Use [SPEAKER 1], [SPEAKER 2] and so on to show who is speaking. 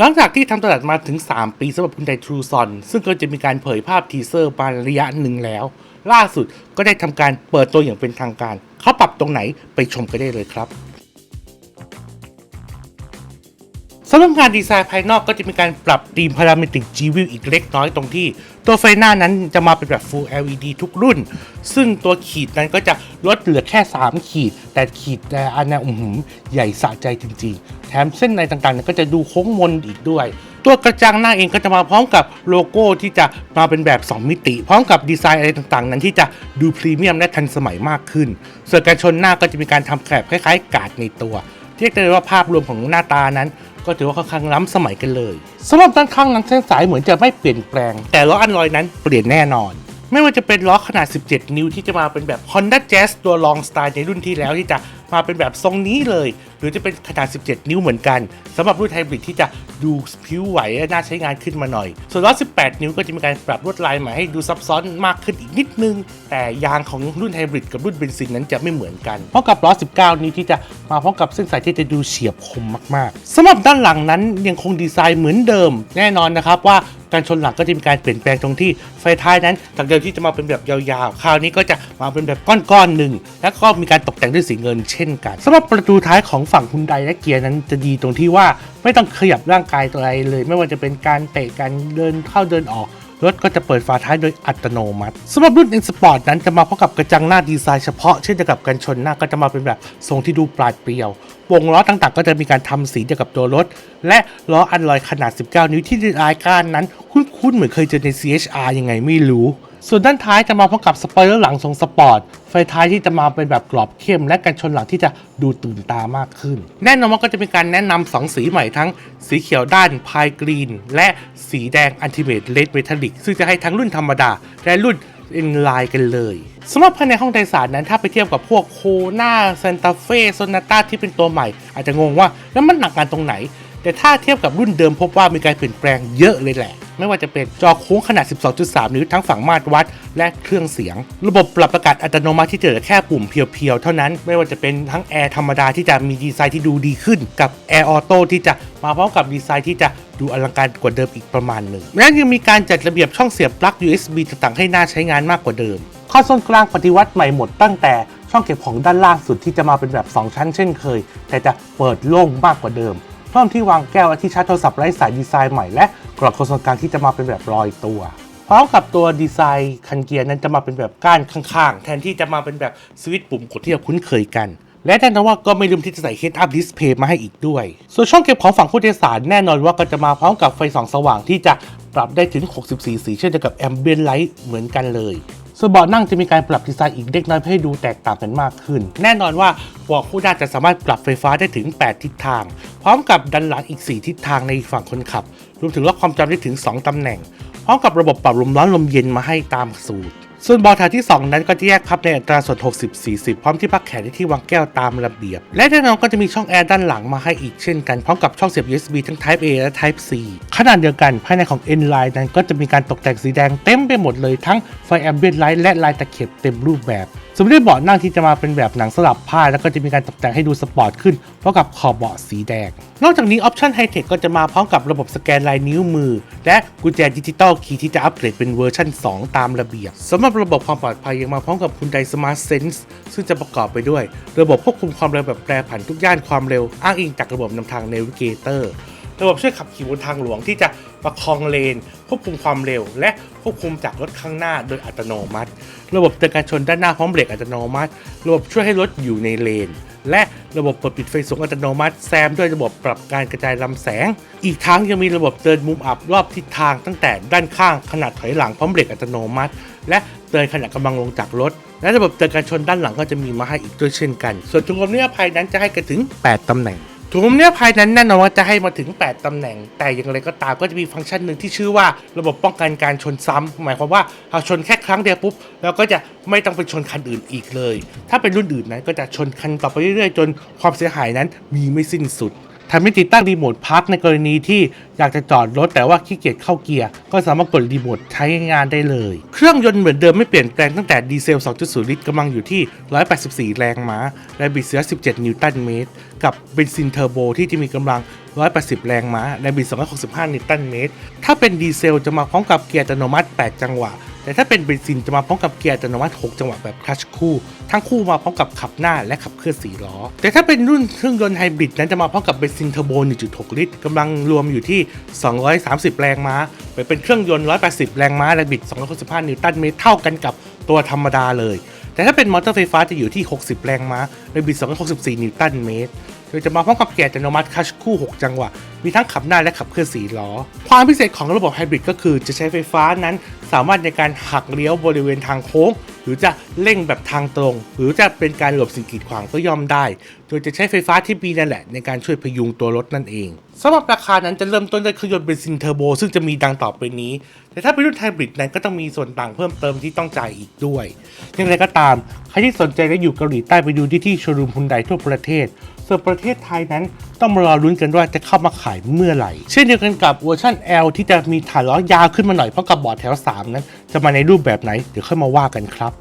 [SPEAKER 1] หลังจากที่ทำตลาดมาถึง 3 ปีสำหรับคุณไดทรูซอนซึ่งก็จะมีการเผยภาพทีเซอร์มาระยะหนึ่งแล้ว ล่าสุดก็ได้ทำการเปิดตัวอย่างเป็นทางการ เขาปรับตรงไหนไปชมกันได้เลยครับสำหรับงานดีไซน์ภายนอกก็จะมีการปรับธีมพารามิติก G View อีกเล็กน้อยตรงที่ ตัวไฟหน้านั้นจะมาเป็นแบบ Full LED ทุกรุ่น ซึ่งตัวขีดนั้นก็จะลดเหลือแค่ 3 ขีด แต่ขีดแต่อันนั้นอื้อหือใหญ่สะใจจริงๆ แถมเส้นในต่างๆก็จะดูโค้งมนอีกด้วย ตัวกระจังหน้าเองก็จะมาพร้อมกับโลโก้ที่จะมาเป็นแบบ 2 มิติ พร้อมกับดีไซน์อะไรต่างๆ นั้นที่จะดูพรีเมียมและทันสมัยมากขึ้น ส่วนการชนหน้าก็จะมีการทำแกลบคล้ายๆ กาดในตัวเรียกได้เลยว่าภาพรวมของหน้าตานั้น ก็ถือว่าค่อนข้างล้ำสมัยกันเลยสำหรับด้านข้างนังเส้นสายเหมือนจะไม่เปลี่ยนแปลง แต่ล้ออันลอยนั้นเปลี่ยนแน่นอน ไม่ว่าจะเป็นล้อขนาด 17 นิ้วที่จะมาเป็นแบบ Honda Jazz ตัวลองสไตล์ในรุ่นที่แล้วที่จะมาเป็นแบบทรงนี้เลย หรือจะเป็นขนาด 17 นิ้วเหมือนกันสำหรับรุ่นไฮบริดที่จะดูผิวไหวและน่าใช้งานขึ้นมาหน่อย ส่วนล้อ 18 นิ้วก็จะมีการปรับลวดลายใหม่ให้ดูซับซ้อนมากขึ้นอีกนิดนึง แต่ยางของรุ่นไฮบริดกับรุ่นเบนซินนั้นจะไม่เหมือนกันเพราะกับล้อ 19 นิ้วที่จะมาพร้อมกับเส้นสายที่จะดูเฉียบคมมากๆสำหรับด้านหลังนั้นยังคงดีไซน์เหมือนเดิม แน่นอนนะครับว่า การชนหลังก็จะมีการเปลี่ยนแปลงตรงที่ไฟท้ายนั้นจากเดิมที่จะมาเป็นแบบยาวๆ คราวนี้ก็จะมาเป็นแบบก้อนๆหนึ่ง แล้วก็มีการตกแต่งด้วยสีเงินเช่นกันสำหรับประตูท้ายของฝั่งคุณไดและเกียร์นั้นจะดีตรงที่ว่าไม่ต้องขยับร่างกายตัวอะไรเลย ไม่ว่าจะเป็นการเตะการเดินเข้าเดินออก รถก็จะเปิดฝาท้ายโดยอัตโนมัติสำหรับรุ่น N Sport นั้นจะมาพร้อมกับกระจังหน้าดีไซน์เฉพาะเช่นเดียวกับกันชนหน้าก็จะมาเป็นแบบทรงที่ดูปราดเปรียว วงล้อต่างๆ ก็จะมีการทำสีเดียวกับตัวรถ และล้ออันลอยขนาด 19 นิ้วที่ดีไซน์ก้านนั้น คุ้นๆเหมือนเคยเจอใน CHR ยังไงไม่รู้ ส่วนด้านท้ายจะมาพร้อมกับสปอยเลอร์หลังทรงสปอร์ต ไฟท้ายที่จะมาเป็นแบบกรอบเข้ม และกันชนหลังที่จะดูตื่นตามากขึ้น แน่นอนว่าก็จะมีการแนะนำสองสีใหม่ทั้งสีเขียวด้านพายกรีน และสีแดงอันติเม e เลดเมทัลลิกซึ่งจะให้ทั้งรุ่นธรรมดา และรุ่นอินไลน์กันเลยสำหรับภายในห้องโดยสารนั้นถ้าไปเทียบกับพวกโคนาเซนตาเฟ่โซนาต้าที่เป็นตัวใหม่ อาจจะงงว่าแล้วมันหนักงานตรงไหน แต่ถ้าเทียบกับรุ่นเดิมพบว่ามีการเปลี่ยนแปลงเยอะเลยแหละ ไม่ว่าจะเป็นจอโค้งขนาด 12.3 นิ้วทั้งฝั่งมาตรวัด และเครื่องเสียง ระบบปรับอากาศอัตโนมัติที่เจอแค่ปุ่มเพียวๆ เท่านั้น ไม่ว่าจะเป็นทั้งแอร์ธรรมดาที่จะมีดีไซน์ที่ดูดีขึ้น กับแอร์ออโต้ที่จะมาพร้อมกับดีไซน์ที่จะดูอลังการกว่าเดิมอีกประมาณหนึ่งและยังมีการจัดระเบียบช่องเสียบปลั๊ก USB ต่างๆให้น่าใช้งานมากกว่าเดิมคอนโซลกลางปฏิวัติใหม่หมดตั้งแต่ช่องเก็บของด้านล่างสุดที่จะมาเป็นแบบ 2 ชั้นเช่นเคย แต่จะเปิดโล่งมากกว่าเดิม เพิ่มที่วางแก้วและที่ชาร์จโทรศัพท์ไร้สายดีไซน์ใหม่และกรอบโคอนโซลกลางที่จะมาเป็นแบบลอยตัวพร้อมกับตัวดีไซน์คันเกียร์นั้นจะมาเป็นแบบก้านข้างๆ แทนที่จะมาเป็นแบบสวิตช์ปุ่มกดที่เราคุ้นเคยกัน และแน่นอนว่าก็ไม่ลืมที่จะใส่ Head Up Display มาให้อีกด้วย ส่วนช่องเก็บของฝั่งผู้โดยสารแน่นอนว่าก็จะมาพร้อมกับไฟส่องสว่างที่จะปรับได้ถึง 64 สีเช่นเดียวกับ Ambient Light เหมือนกันเลย ส่วนเบาะนั่งจะมีการปรับดีไซน์อีกเล็กน้อยเพื่อให้ดูแตกต่างกันมากขึ้น แน่นอนว่าหัวคู่หน้าจะสามารถปรับไฟฟ้าได้ถึง 8 ทิศทาง พร้อมกับดันหลังอีก 4 ทิศทางในฝั่งคนขับ รวมถึงล็อกความจำได้ถึง 2 ตำแหน่ง พร้อมกับระบบปรับลมร้อนลมเย็นมาให้ตามสูตร ส่วนเบาะแถวที่ 2 นั้นก็จะแยกพับในอัตราส่วน 60-40 พร้อมที่พักแขนในที่วางแก้วตามระเบียบ และแน่นอนก็จะมีช่องแอร์ด้านหลังมาให้อีกเช่นกัน พร้อมกับช่องเสียบ USB ทั้ง Type A และ Type C ขนาดเดียวกัน ภายในของ N Line นั้นก็จะมีการตกแต่งสีแดงเต็มไปหมดเลยทั้งไฟ Ambient Light และลายตะเข็บเต็มรูปแบบส่วนด้วยเบาะนั่งที่จะมาเป็นแบบหนังสลับผ้า แล้วก็จะมีการตกแต่งให้ดูสปอร์ตขึ้นเพราะกับขอบเบาะสีแดง นอกจากนี้ออปชันไฮเทคก็จะมาพร้อมกับระบบสแกนลายนิ้วมือ และกุญแจดิจิตอลคีย์ที่จะอัปเกรดเป็นเวอร์ชัน2 ตามระเบียบสำหรับระบบความปลอดภัยยังมาพร้อมกับคุณไดสมาร์ทเซนส์ซึ่งจะประกอบไปด้วย ระบบควบคุมความเร็วแบบแปรผันทุกย่านความเร็ว อ้างอิงจากระบบนำทาง Navigator ระบบช่วยขับขี่บนทางหลวงที่จะประคองเลน ควบคุมความเร็ว และควบคุมจากรถข้างหน้าโดยอัตโนมัติ ระบบเตือนการชนด้านหน้าพร้อมเบรกอัตโนมัติ ระบบช่วยให้รถอยู่ในเลน และระบบเปิดปิดไฟสูงอัตโนมัติแซมด้วยระบบปรับการกระจายลำแสง อีกทั้งยังมีระบบเตือนมุมอับรอบทิศทางตั้งแต่ด้านข้างขนาดถอยหลังพร้อมเบรกอัตโนมัติ และเตือนขณะกำลังลงจากรถ และระบบเตือนการชนด้านหลังก็จะมีมาให้อีกด้วยเช่นกัน ส่วนถุงลมนิรภัยนั้นจะให้กันถึง 8ตำแหน่ง ถุงเนื้อภายนั้นแน่นอนว่าจะให้มาถึง 8 ตำแหน่ง แต่อย่างไรก็ตามก็จะมีฟังก์ชันหนึ่งที่ชื่อว่าระบบป้องกันการชนซ้ำหมายความว่าหากชนแค่ครั้งเดียวปุ๊บเราก็จะไม่ต้องไปชนคันอื่นอีกเลย ถ้าเป็นรุ่นอื่นนั้นก็จะชนคันต่อไปเรื่อยๆ จนความเสียหายนั้นมีไม่สิ้นสุด ทำให้ติดตั้งรีโมทพาร์คในกรณีที่อยากจะจอดรถแต่ว่าขี้เกียจเข้าเกียร์ก็สามารถกดรีโมทใช้งานได้เลย เครื่องยนต์เหมือนเดิมไม่เปลี่ยนแปลงตั้งแต่ดีเซล 2.0 ลิตรกำลังอยู่ที่ 184 แรงม้า และบิดเสือ17 นิวตันเมตร กับเบนซินเทอร์โบที่จะมีกำลัง 180 แรงม้า และบิด 265 นิวตันเมตร ถ้าเป็นดีเซลจะมาพร้อมกับเกียร์อัตโนมัติ 8 จังหวะ แต่ถ้าเป็นเบนซินจะมาพร้อมกับเกียร์อัตโนมัติ 6 จังหวะแบบคลัชคู่ ทั้งคู่มาพร้อมกับขับหน้าและขับเคลื่อน4ล้อ แต่ถ้าเป็นรุ่นเครื่องยนต์ไฮบริดนั้นจะมาพร้อมกับเบนซินเทอร์โบ 1.6 ลิตรกำลังรวมอยู่ที่ 230 แรงม้าไปเป็นเครื่องยนต์ 180 แรงม้าและบิด 265 นิวตันเมตรเท่ากันกับตัวธรรมดาเลย แต่ถ้าเป็นมอเตอร์ไฟฟ้าจะอยู่ที่ 60 แรงม้าและบิด 264 นิวตันเมตร โดยจะมาพร้อมกับเกียร์อัตโนมัติคัชคู่ 6 จังหวะ มีทั้งขับหน้าและขับเคลื่อน4ล้อ ความพิเศษของระบบไฮบริดก็คือจะใช้ไฟฟ้านั้น สามารถในการหักเลี้ยวบริเวณทางโค้ง หรือจะเร่งแบบทางตรง หรือจะเป็นการหลบสิ่งกีดขวางก็ย่อมได้ โดยจะใช้ไฟฟ้าที่มีนั่นแหละ ในการช่วยพยุงตัวรถนั่นเองสำหรับราคานั้นจะเริ่มต้นด้วยเครื่องยนต์เบนซินเทอร์โบซึ่งจะมีดังต่อไปนี้ แต่ถ้าเป็นรุ่นไฮบริดนั้นก็ต้องมีส่วนต่างเพิ่มเติมที่ต้องจ่ายอีกด้วย อย่างไรก็ตาม ใครที่สนใจและอยู่เกาหลีใต้ไปดูที่ที่โชว์รูมฮุนไดทั่วประเทศส่วนประเทศไทยนั้น ต้องมารอลุ้นกันว่าจะเข้ามาขายเมื่อไหร่ เช่นเดียวกันกับเวอร์ชัน L ที่จะมีฐานล้อยาวขึ้นมาหน่อยเพราะกับบอร์ดแถว 3 นั้น จะมาในรูปแบบไหนเดี๋ยวค่อยมาว่ากันครับ